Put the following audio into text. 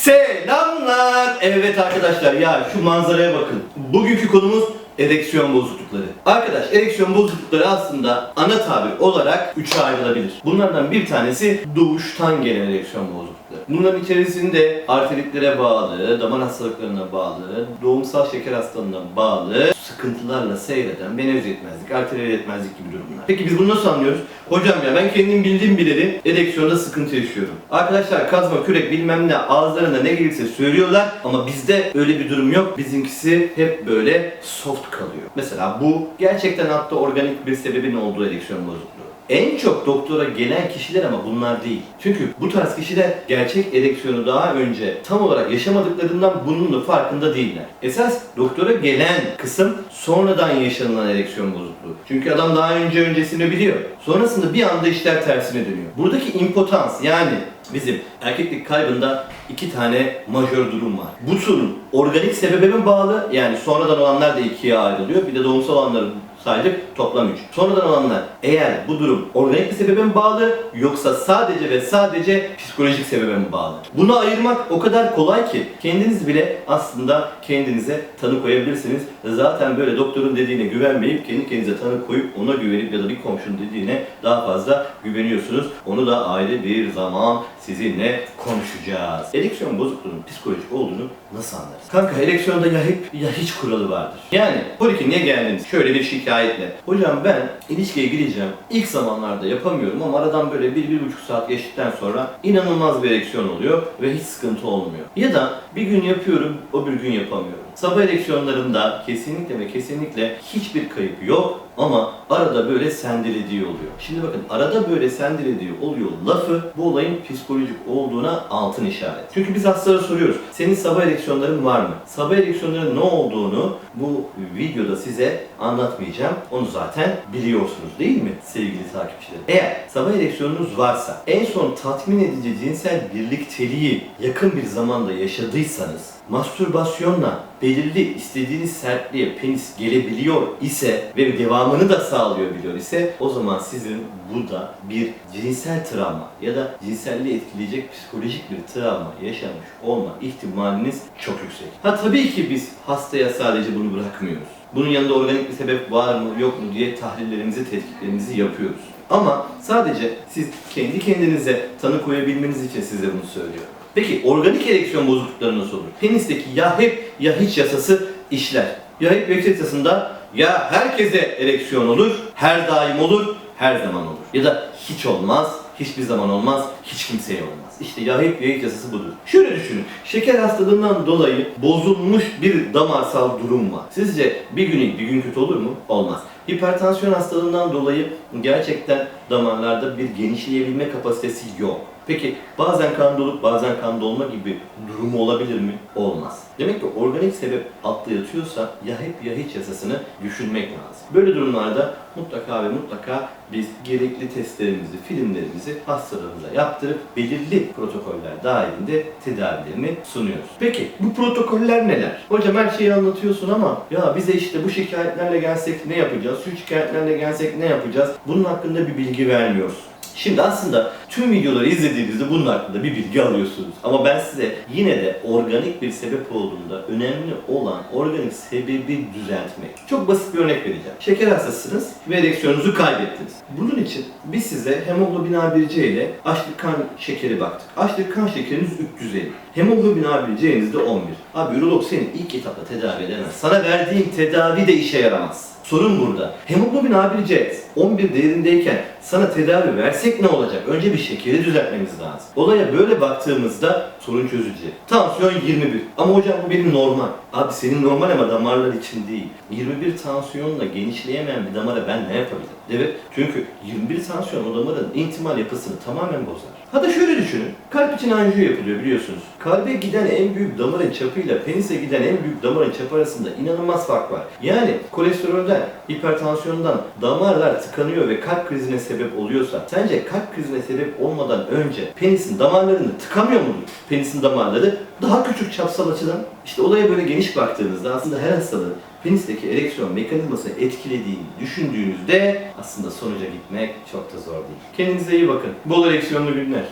Selamlar. Evet arkadaşlar ya şu manzaraya bakın. Bugünkü konumuz ereksiyon bozuklukları. Arkadaş ereksiyon bozuklukları aslında ana tabir olarak üçe ayrılabilir. Bunlardan bir tanesi doğuştan gelen ereksiyon bozuklukları. Bunların içerisinde arteritlere bağlı, damar hastalıklarına bağlı, doğumsal şeker hastalığına bağlı sıkıntılarla seyreden venöz yetmezlik, arteriyel yetmezlik gibi durumlar. Peki biz bunu nasıl anlıyoruz? Hocam ya ben kendim bildiğim bileli ereksiyonda sıkıntı yaşıyorum. Arkadaşlar kazma, kürek bilmem ne ağızlarına ne gelirse söylüyorlar ama bizde öyle bir durum yok. Bizimkisi hep böyle soft kalıyor. Mesela bu gerçekten hatta organik bir sebebin olduğu ereksiyon bozukluğu. En çok doktora gelen kişiler ama bunlar değil. Çünkü bu tarz kişiler gerçek ereksiyonu daha önce tam olarak yaşamadıklarından bunun da farkında değiller. Esas doktora gelen kısım sonradan yaşanılan ereksiyon bozukluğu. Çünkü adam daha önce öncesini biliyor. Sonrasında bir anda işler tersine dönüyor. Buradaki impotans yani bizim erkeklik kaybında iki tane majör durum var. Bu sorun organik sebebe bağlı? Yani sonradan olanlar da ikiye ayrılıyor. Bir de doğumsal olanları saydık toplam 3. Sonradan olanlar eğer bu durum organik bir sebebe mi bağlı yoksa sadece ve sadece psikolojik sebebe mi bağlı? Bunu ayırmak o kadar kolay ki kendiniz bile aslında kendinize tanı koyabilirsiniz. Zaten böyle doktorun dediğine güvenmeyip kendi kendinize tanı koyup ona güvenip ya da bir komşunun dediğine daha fazla güveniyorsunuz. Onu da ayrı bir zaman sizinle konuşacağız. Ereksiyon bozukluğunun psikolojik olduğunu nasıl anlarız? Kanka ereksiyonda ya hep ya hiç kuralı vardır. Yani polikliniğe geldiniz şöyle bir şikayetle. Hocam ben ilişkiye gireceğim. İlk zamanlarda yapamıyorum ama aradan böyle bir, bir buçuk saat geçtikten sonra inanılmaz bir ereksiyon oluyor ve hiç sıkıntı olmuyor. Ya da bir gün yapıyorum, o bir gün yapamıyorum. Sabah ereksiyonlarında kesinlikle ve kesinlikle hiçbir kayıp yok ama arada böyle sendelediği oluyor. Şimdi bakın arada böyle sendelediği oluyor lafı bu olayın psikolojik olduğuna altın işaret. Çünkü biz hastalara soruyoruz. Senin sabah ereksiyonların var mı? Sabah ereksiyonların ne olduğunu bu videoda size anlatmayacağım. Onu zaten biliyorsunuz değil mi sevgili takipçilerim? Eğer sabah ereksiyonunuz varsa en son tatmin edici cinsel birlikteliği yakın bir zamanda yaşadıysanız mastürbasyonla belirli istediğiniz sertliğe penis gelebiliyor ise ve devamını da sağlayabiliyor ise o zaman sizin bu da bir cinsel travma ya da cinselliği etkileyecek psikolojik bir travma yaşamış olma ihtimaliniz çok yüksek. Ha tabii ki biz hastaya sadece bunu bırakmıyoruz. Bunun yanında organik bir sebep var mı yok mu diye tahlillerimizi, tetkiklerimizi yapıyoruz. Ama sadece siz kendi kendinize tanı koyabilmeniz için size bunu söylüyorum. Peki organik ereksiyon bozuklukları nasıl olur? Penisteki ya hep ya hiç yasası işler. Ya hep hiç yasasında ya herkese ereksiyon olur, her daim olur, her zaman olur. Ya da hiç olmaz, hiçbir zaman olmaz, hiç kimseye olmaz. İşte ya hep ya hiç yasası budur. Şöyle düşünün, şeker hastalığından dolayı bozulmuş bir damarsal durum var. Sizce bir gün iyi, bir gün kötü olur mu? Olmaz. Hipertansiyon hastalığından dolayı gerçekten damarlarda bir genişleyebilme kapasitesi yok. Peki bazen kan dolup bazen kan dolma gibi durumu olabilir mi? Olmaz. Demek ki organik sebep altta yatıyorsa ya hep ya hiç yasasını düşünmek lazım. Böyle durumlarda mutlaka ve mutlaka biz gerekli testlerimizi, filmlerimizi hastalarımıza yaptırıp belirli protokoller dahilinde tedavilerini sunuyoruz. Peki bu protokoller neler? Hocam her şeyi anlatıyorsun ama ya bize işte bu şikayetlerle gelsek ne yapacağız? Şu şikayetlerle gelsek ne yapacağız? Bunun hakkında bir bilgi vermiyoruz. Şimdi aslında tüm videoları izlediğinizde bunun hakkında bir bilgi alıyorsunuz. Ama ben size yine de organik bir sebep olduğunda önemli olan organik sebebi düzeltmek. Çok basit bir örnek vereceğim. Şeker hastasısınız ve ereksiyonunuzu kaybettiniz. Bunun için biz size hemoglobin A1C ile açlık kan şekeri baktık. Açlık kan şekeriniz 350. Hemoglobin A1C'niz de 11. Abi ürolog seni ilk etapta tedavi edemez. Sana verdiğim tedavi de işe yaramaz. Sorun burada. Hemoglobin A1C 11 değerindeyken sana tedavi versek ne olacak? Önce bir şekeri düzeltmemiz lazım. Olaya böyle baktığımızda sorun çözülecek. Tansiyon 21. Ama hocam bu benim normal. Abi senin normal ama damarlar için değil. 21 tansiyonla genişleyemeyen bir damara ben ne yapabilirim? Evet çünkü 21 tansiyon o damarın intimal yapısını tamamen bozar. Hatta şöyle düşünün. Kalp için anjiyo yapılıyor biliyorsunuz. Kalbe giden en büyük damarın çapıyla penise giden en büyük damarın çapı arasında inanılmaz fark var. Yani kolesterolden, hipertansiyondan damarlar tıkanıyor ve kalp krizine sebep oluyorsa sence kalp krizine sebep olmadan önce penisin damarlarını tıkamıyor mudur? Penisin damarları daha küçük çapsal açıdan işte olaya böyle geniş baktığınızda aslında her hastalığın penisteki ereksiyon mekanizmasını etkilediğini düşündüğünüzde aslında sonuca gitmek çok da zor değil. Kendinize iyi bakın. Bol ereksiyonlu günler.